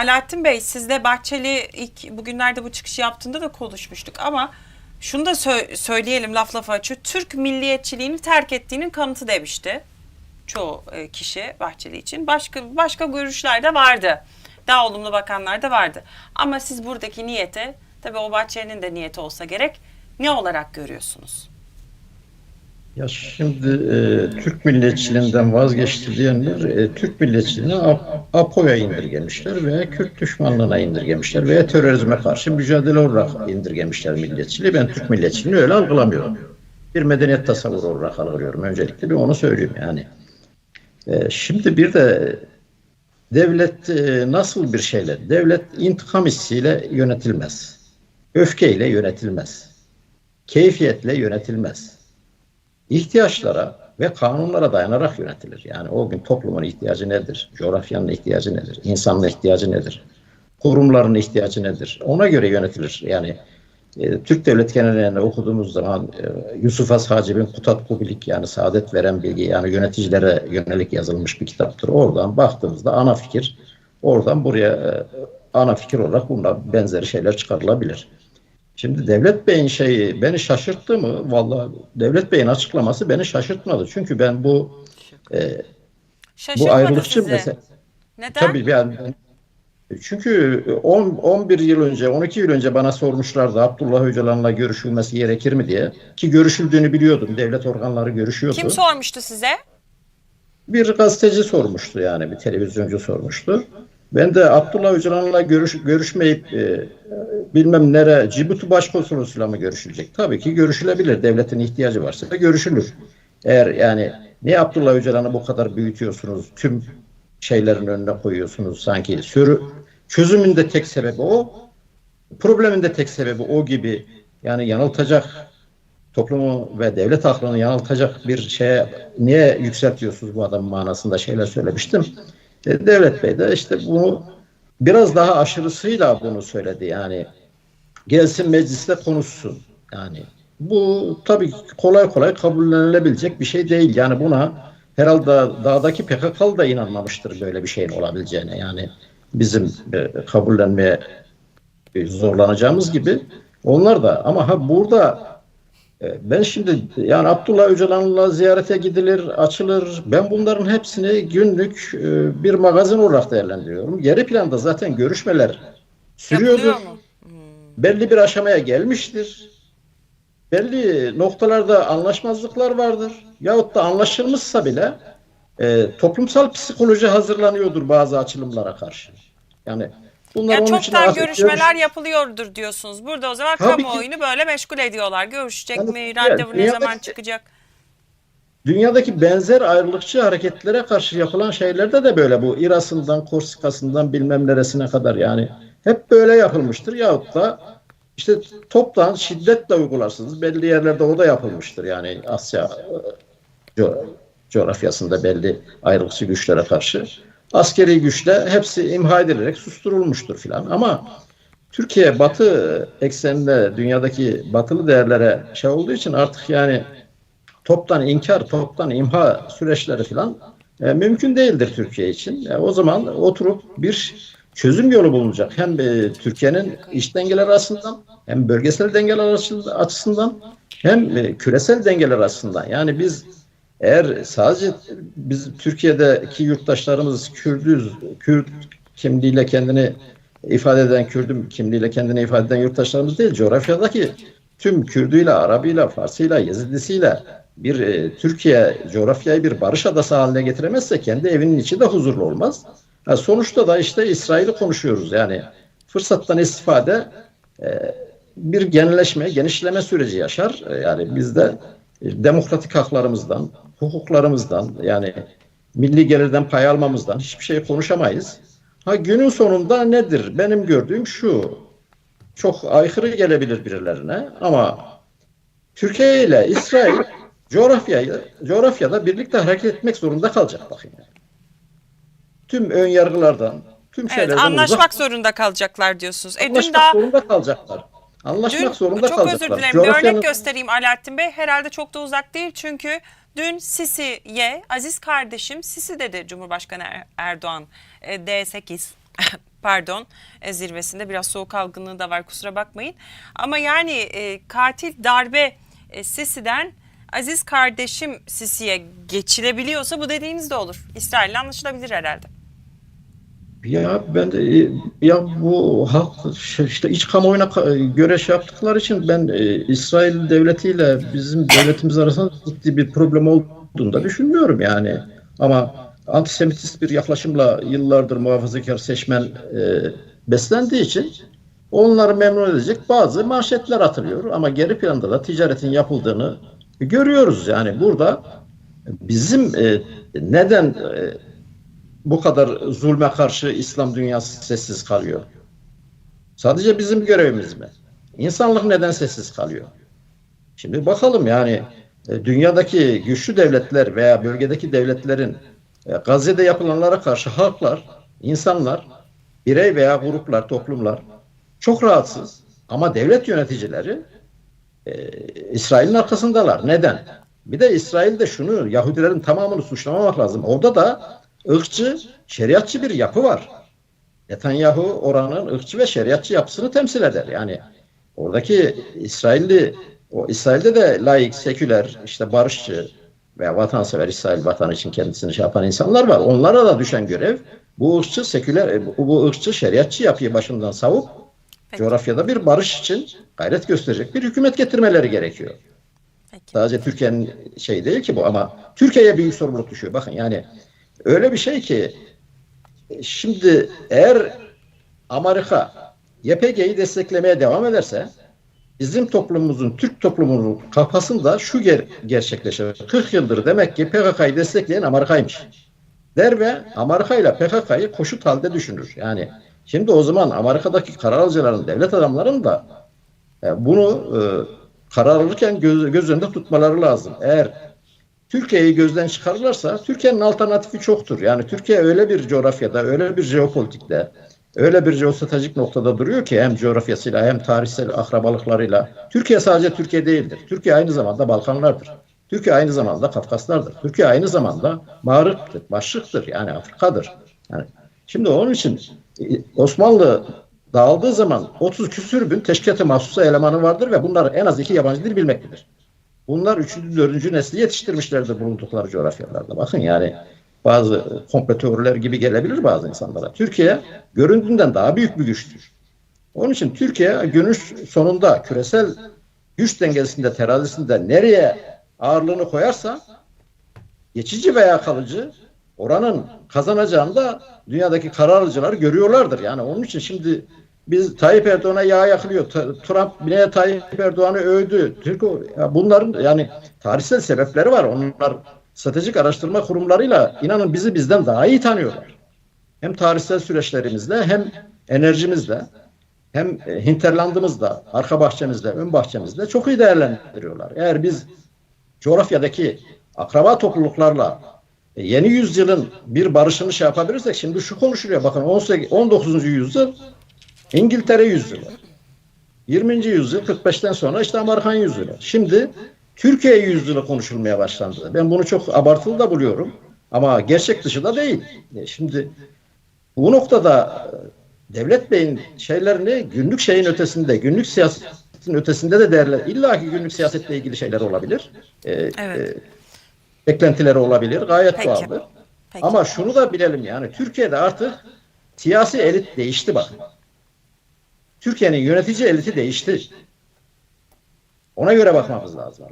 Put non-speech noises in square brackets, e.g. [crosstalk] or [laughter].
Alaaddin Bey sizle Bahçeli ilk bugünlerde bu çıkışı yaptığında da konuşmuştuk ama şunu da sö- söyleyelim laf lafa açıyor. Türk milliyetçiliğini terk ettiğinin kanıtı demişti. Çoğu e, kişi Bahçeli için. Başka başka görüşler de vardı. Daha olumlu bakanlar da vardı. Ama siz buradaki niyeti tabii o Bahçeli'nin de niyeti olsa gerek ne olarak görüyorsunuz? Ya şimdi e, Türk milliyetçiliğinden vazgeçti diyenler e, Türk milliyetçiliğini A- APO'ya indirgemişler veya Kürt düşmanlığına indirgemişler veya terörizme karşı mücadele olarak indirgemişler milliyetçiliği. Ben Türk milliyetçiliğini öyle algılamıyorum. Bir medeniyet tasavvuru olarak algılıyorum. Öncelikle bir onu söyleyeyim yani. E, şimdi bir de devlet e, nasıl bir şeyle? Devlet intikam hissiyle yönetilmez. Öfkeyle yönetilmez. Keyfiyetle yönetilmez ihtiyaçlara ve kanunlara dayanarak yönetilir. Yani o gün toplumun ihtiyacı nedir? Coğrafyanın ihtiyacı nedir? İnsanın ihtiyacı nedir? Kurumların ihtiyacı nedir? Ona göre yönetilir. Yani e, Türk Devlet Genelliği'nde okuduğumuz zaman e, Yusuf Has Hacib'in Kutat Kubilik yani saadet veren bilgi yani yöneticilere yönelik yazılmış bir kitaptır. Oradan baktığımızda ana fikir oradan buraya e, ana fikir olarak bunlar benzeri şeyler çıkarılabilir. Şimdi Devlet Bey'in şeyi beni şaşırttı mı? Vallahi Devlet Bey'in açıklaması beni şaşırtmadı. Çünkü ben bu e, bu ayrılıkçı sizi. mesele Neden? tabii ben çünkü 10 11 yıl önce 12 yıl önce bana sormuşlardı Abdullah Öcalan'la görüşülmesi gerekir mi diye ki görüşüldüğünü biliyordum. Devlet organları görüşüyordu. Kim sormuştu size? bir gazeteci sormuştu yani bir televizyoncu sormuştu. Ben de Abdullah Öcalan'la görüş, görüşmeyip e, bilmem nere Cibuti Başkonsolosluğuyla mı görüşülecek? Tabii ki görüşülebilir. Devletin ihtiyacı varsa da görüşülür. Eğer yani niye Abdullah Öcalan'ı bu kadar büyütüyorsunuz? Tüm şeylerin önüne koyuyorsunuz sanki. Sürü, çözümün de tek sebebi o. Problemin de tek sebebi o gibi yani yanıltacak toplumu ve devlet aklını yanıltacak bir şeye niye yükseltiyorsunuz bu adam manasında şeyler söylemiştim. E, Devlet Bey de işte bunu biraz daha aşırısıyla bunu söyledi. Yani gelsin mecliste konuşsun. Yani bu tabii kolay kolay kabullenilebilecek bir şey değil. Yani buna herhalde dağdaki PKK'lı da inanmamıştır böyle bir şeyin olabileceğine. Yani bizim e, kabullenmeye zorlanacağımız gibi onlar da ama ha burada ben şimdi yani Abdullah Öcalan'la ziyarete gidilir, açılır. Ben bunların hepsini günlük e, bir magazin olarak değerlendiriyorum. Geri planda zaten görüşmeler sürüyordur. Mu? Belli bir aşamaya gelmiştir. Belli noktalarda anlaşmazlıklar vardır. Yahut da anlaşılmışsa bile e, toplumsal psikoloji hazırlanıyordur bazı açılımlara karşı. Yani bunlar Yani çoktan görüşmeler görüş- yapılıyordur diyorsunuz. Burada o zaman Tabii ki. kamuoyunu böyle meşgul ediyorlar. Görüşecek Yani, mi? Randevu ne dünyadaki- zaman çıkacak? Dünyadaki benzer ayrılıkçı hareketlere karşı yapılan şeylerde de böyle bu İRA'sından, Korsika'sından bilmem neresine kadar yani hep böyle yapılmıştır. Yahut da işte toptan şiddetle uygularsınız. Belli yerlerde o da yapılmıştır. Yani Asya e, co- coğrafyasında belli ayrılıkçı güçlere karşı. Askeri güçle hepsi imha edilerek susturulmuştur filan. Ama Türkiye batı ekseninde dünyadaki batılı değerlere şey olduğu için artık yani toptan inkar, toptan imha süreçleri falan e, mümkün değildir Türkiye için. E, o zaman oturup bir çözüm yolu bulunacak. Hem e, Türkiye'nin iç dengeler açısından hem bölgesel dengeler açı- açısından hem e, küresel dengeler açısından. Yani biz eğer sadece biz Türkiye'deki yurttaşlarımız Kürdüz, Kürt kimliğiyle kendini ifade eden Kürdüm kimliğiyle kendini ifade eden yurttaşlarımız değil, coğrafyadaki tüm Kürdüyle, Arabıyla, Farsıyla, Yazidisiyle bir e, Türkiye coğrafyayı bir barış adası haline getiremezse kendi evinin içi de huzurlu olmaz. Ha, sonuçta da işte İsrail'i konuşuyoruz yani fırsattan istifade e, bir genelleşme, genişleme süreci yaşar. E, yani biz de e, demokratik haklarımızdan, hukuklarımızdan yani milli gelirden pay almamızdan hiçbir şey konuşamayız. Ha günün sonunda nedir? Benim gördüğüm şu. Çok aykırı gelebilir birilerine ama Türkiye ile İsrail coğrafyayı coğrafyada birlikte hareket etmek zorunda kalacak bakın. Tüm ön yargılardan, tüm Evet, şeylerden anlaşmak uzak zorunda kalacaklar diyorsunuz. E, dün anlaşmak daha zorunda kalacaklar. Anlaşmak Dün zorunda çok kalacaklar. özür dilerim bir Coğrafyanın- örnek göstereyim Alaaddin Bey. Herhalde çok da uzak değil çünkü dün Sisi'ye aziz kardeşim Sisi dedi Cumhurbaşkanı Er- Erdoğan e, D8 [laughs] pardon e, zirvesinde biraz soğuk algınlığı da var kusura bakmayın. Ama yani e, katil darbe e, Sisi'den Aziz kardeşim Sisi'ye geçilebiliyorsa bu dediğiniz de olur. İsrail'le anlaşılabilir herhalde. Ya ben de e, ya bu halk şey, işte iç kamuoyuna ka- göre şey yaptıkları için ben e, İsrail devletiyle bizim devletimiz arasında ciddi bir problem olduğunu da düşünmüyorum yani. Ama antisemitist bir yaklaşımla yıllardır muhafazakar seçmen e, beslendiği için onları memnun edecek bazı manşetler atılıyor. Ama geri planda da ticaretin yapıldığını görüyoruz. Yani burada bizim e, neden e, bu kadar zulme karşı İslam dünyası sessiz kalıyor? Sadece bizim görevimiz mi? İnsanlık neden sessiz kalıyor? Şimdi bakalım yani e, dünyadaki güçlü devletler veya bölgedeki devletlerin e, Gazze'de yapılanlara karşı halklar, insanlar, birey veya gruplar, toplumlar çok rahatsız. Ama devlet yöneticileri e, İsrail'in arkasındalar. Neden? Bir de İsrail'de şunu, Yahudilerin tamamını suçlamamak lazım. Orada da ırkçı, şeriatçı bir yapı var. Netanyahu oranın ırkçı ve şeriatçı yapısını temsil eder. Yani oradaki İsrailli, o İsrail'de de laik, seküler, işte barışçı veya vatansever İsrail vatanı için kendisini şey yapan insanlar var. Onlara da düşen görev bu ırkçı, seküler, bu, bu ırkçı, şeriatçı yapıyı başından savup Peki. coğrafyada bir barış için gayret gösterecek bir hükümet getirmeleri gerekiyor. Peki. Sadece Türkiye'nin şey değil ki bu ama Türkiye'ye büyük sorumluluk düşüyor. Bakın yani öyle bir şey ki şimdi eğer Amerika YPG'yi desteklemeye devam ederse bizim toplumumuzun, Türk toplumunun kafasında şu ger gerçekleşir. 40 yıldır demek ki PKK'yı destekleyen Amerika'ymış. Der ve Amerika ile PKK'yı koşut halde düşünür. Yani şimdi o zaman Amerika'daki karar alıcıların, devlet adamlarının da e, bunu e, karar alırken göz, göz önünde tutmaları lazım. Eğer Türkiye'yi gözden çıkarırlarsa Türkiye'nin alternatifi çoktur. Yani Türkiye öyle bir coğrafyada, öyle bir jeopolitikte, öyle bir jeostratejik noktada duruyor ki hem coğrafyasıyla hem tarihsel akrabalıklarıyla. Türkiye sadece Türkiye değildir. Türkiye aynı zamanda Balkanlardır. Türkiye aynı zamanda Kafkaslardır. Türkiye aynı zamanda Mağrip'tir, Başlık'tır yani Afrika'dır. Yani şimdi onun için e, Osmanlı dağıldığı zaman 30 küsür bin teşkilat-ı mahsusa elemanı vardır ve bunlar en az iki yabancı dil bilmektedir. Bunlar üçüncü, dördüncü nesli yetiştirmişlerdir bulundukları coğrafyalarda. Bakın yani bazı komplo teoriler gibi gelebilir bazı insanlara. Türkiye göründüğünden daha büyük bir güçtür. Onun için Türkiye günün sonunda küresel güç dengesinde, terazisinde nereye ağırlığını koyarsa geçici veya kalıcı oranın kazanacağını da dünyadaki karar alıcılar görüyorlardır. Yani onun için şimdi biz Tayyip Erdoğan'a yağ yakılıyor. Trump bile Tayyip Erdoğan'ı övdü. Türk ya bunların yani tarihsel sebepleri var. Onlar stratejik araştırma kurumlarıyla inanın bizi bizden daha iyi tanıyorlar. Hem tarihsel süreçlerimizle hem enerjimizle hem e, hinterlandımızda, arka bahçemizde, ön bahçemizde çok iyi değerlendiriyorlar. Eğer biz coğrafyadaki akraba topluluklarla e, yeni yüzyılın bir barışını şey yapabilirsek şimdi şu konuşuluyor bakın 18, 19. yüzyıl İngiltere yüzyılı. 20. yüzyıl 45'ten sonra işte Amerikan yüzyılı. Şimdi Türkiye yüzyılı konuşulmaya başlandı. Ben bunu çok abartılı da buluyorum. Ama gerçek dışı da değil. E, Şimdi bu noktada e, devlet beyin şeylerini günlük şeyin ötesinde, günlük siyasetin ötesinde de değerler. İlla ki günlük siyasetle ilgili şeyler olabilir. E, Evet. e, beklentileri olabilir. Gayet Peki. doğaldır. Peki. Ama şunu da bilelim yani Türkiye'de artık siyasi elit değişti bak. Türkiye'nin yönetici eliti değişti. Ona göre bakmamız lazım.